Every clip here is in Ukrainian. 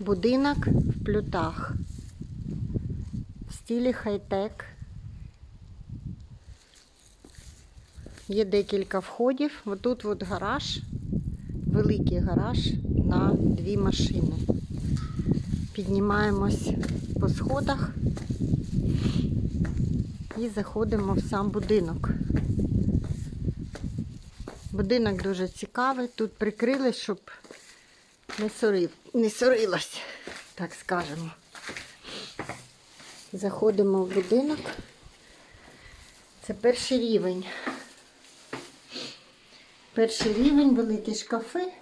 будинок в плютах. В стилі хай-тек. Є декілька входів. Отут от гараж, великий гараж на дві машини. Піднімаємось по сходах і заходимо в сам будинок. Будинок дуже цікавий. Тут прикрили, щоб не, сорив, не сорилось, так скажемо. Заходимо в будинок. Це перший рівень. Перший рівень, великі шкафи.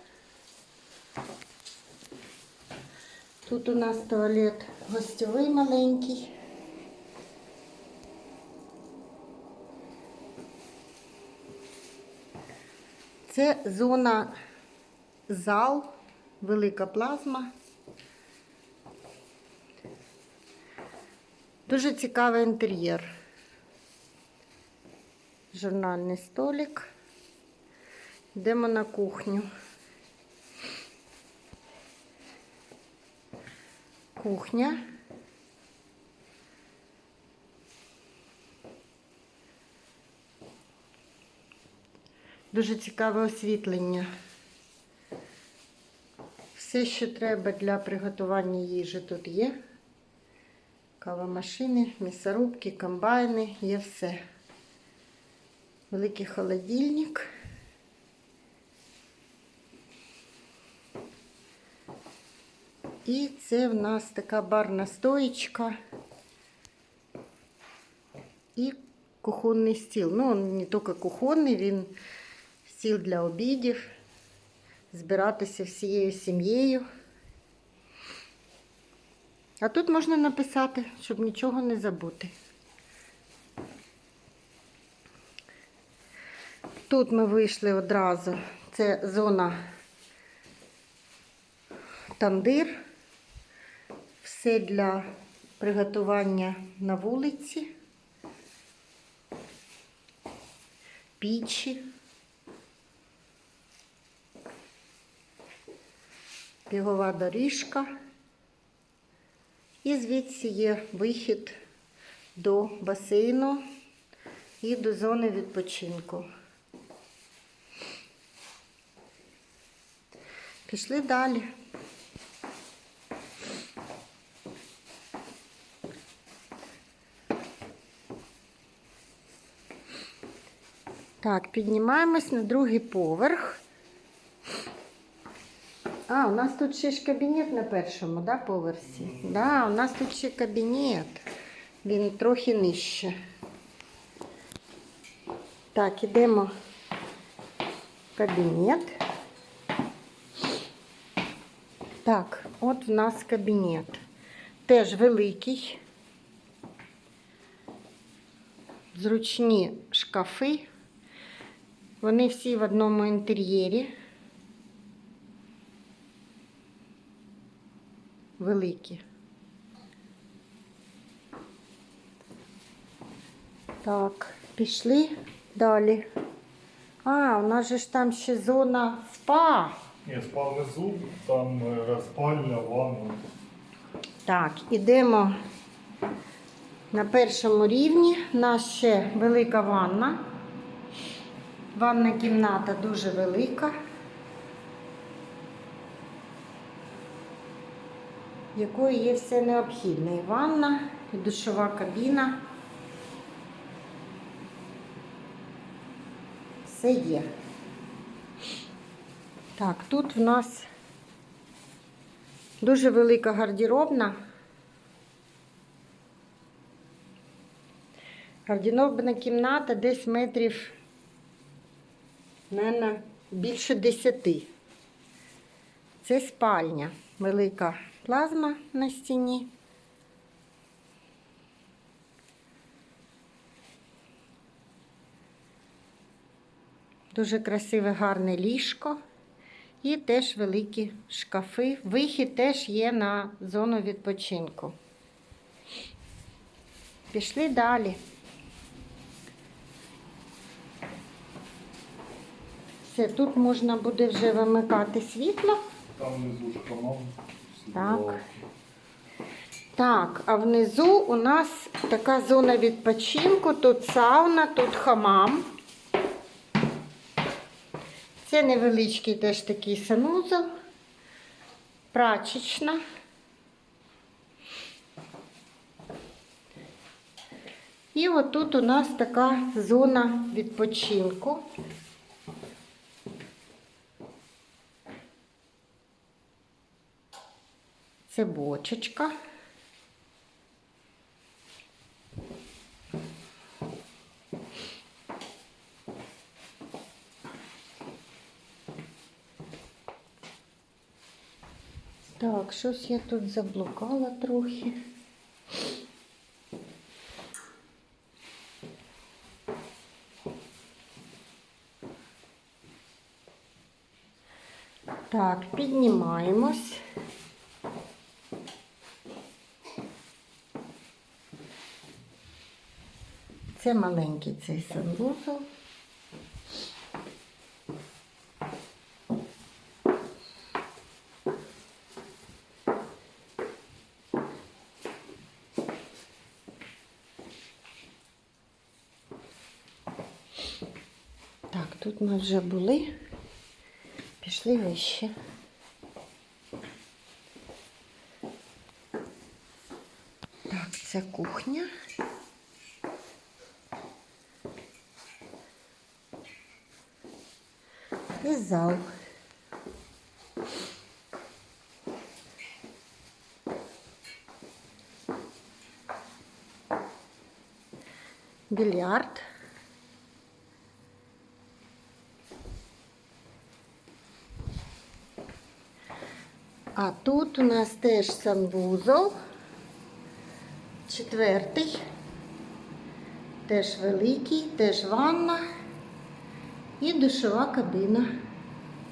Тут у нас туалет гостьовий маленький. Це зона зал, велика плазма. Дуже цікавий інтер'єр. Журнальний столик. Йдемо на кухню. Кухня. Дуже цікаве освітлення. Все, що треба для приготування їжі тут є. Кавомашини, м'ясорубки, комбайни, є все. Великий холодильник. І це в нас така барна стоечка і кухонний стіл. Ну, він не тільки кухонний, він стіл для обідів, збиратися всією сім'єю. А тут можна написати, щоб нічого не забути. Тут ми вийшли одразу. Це зона тандир. Все для приготування на вулиці, пічі, бігова доріжка. І звідси є вихід до басейну і до зони відпочинку. Пішли далі. Так, піднімаємось на другий поверх. А, у нас тут ще ж кабінет на першому, да, поверсі? Да, у нас тут ще кабінет. Він трохи нижче. Так, ідемо в кабінет. Так, от в нас кабінет. Теж великий. Зручні шкафи. Вони всі в одному інтер'єрі. Великі. Так, пішли далі. А, у нас же ж там ще зона спа. Ні, спав внизу, там е, спальня, ванна. Так, ідемо на першому рівні. У нас ще велика ванна. Ванна кімната дуже велика. Якої є все необхідне. І ванна, і душова кабіна. Все є. Так, тут в нас дуже велика гардеробна. Гардеробна кімната десь метрів, мабуть, більше десяти. Це спальня, велика плазма на стіні. Дуже красиве, гарне ліжко. І теж великі шкафи. Вихід теж є на зону відпочинку. Пішли далі. Все, тут можна буде вже вимикати світло. Там внизу. Все. Так. Так, а внизу у нас така зона відпочинку. Тут сауна, тут хамам. Це невеличкий теж такий санузел. Прачечна. І отут у нас така зона відпочинку. Це бочечка. Так, щось я тут заблукала трохи. Так, піднімаємось. Це маленький цей санвузол. Так, тут ми вже були. Пішли вище. Так, це кухня. Зал. Більярд. А тут у нас теж санвузол. Четвертий. Теж великий, теж ванна і душова кабина.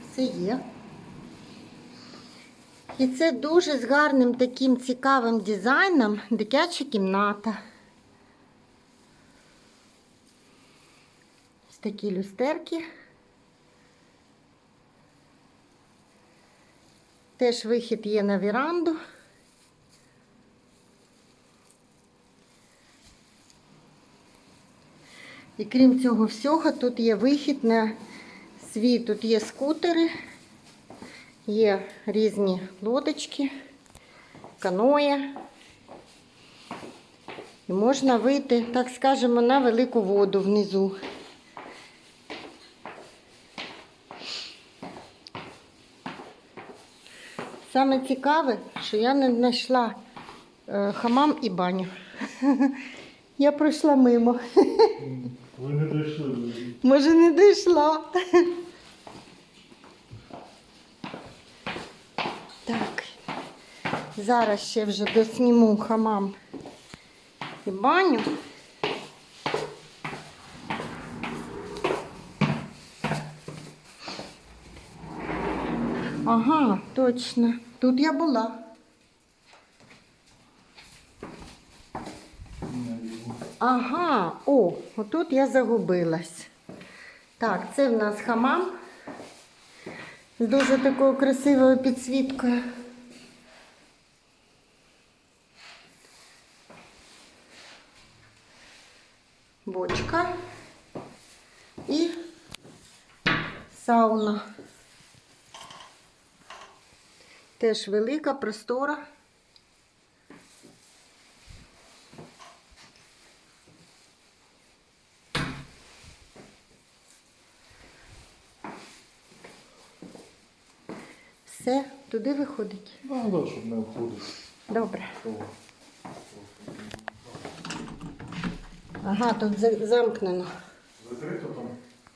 Все є. І це дуже з гарним таким цікавим дизайном дитяча кімната. Ось такі люстерки. Теж вихід є на віранду. І крім цього всього, тут є вихід на світ. Тут є скутери, є різні лодочки, каноє. І можна вийти, так скажемо, на велику воду внизу. Саме цікаве, що я не знайшла е, хамам і баню. Я пройшла мимо. Ви не дійшли. Може, не дійшла. Так. Зараз ще вже досніму хамам і баню. Ага, точно. Тут я була. Ага, о, отут я загубилась. Так, це в нас хамам з дуже такою красивою підсвіткою. Бочка і сауна. Теж велика, простора. Все, туди виходить. Ну, да, щоб не входити. Добре. Ага, тут замкнено. Закрито там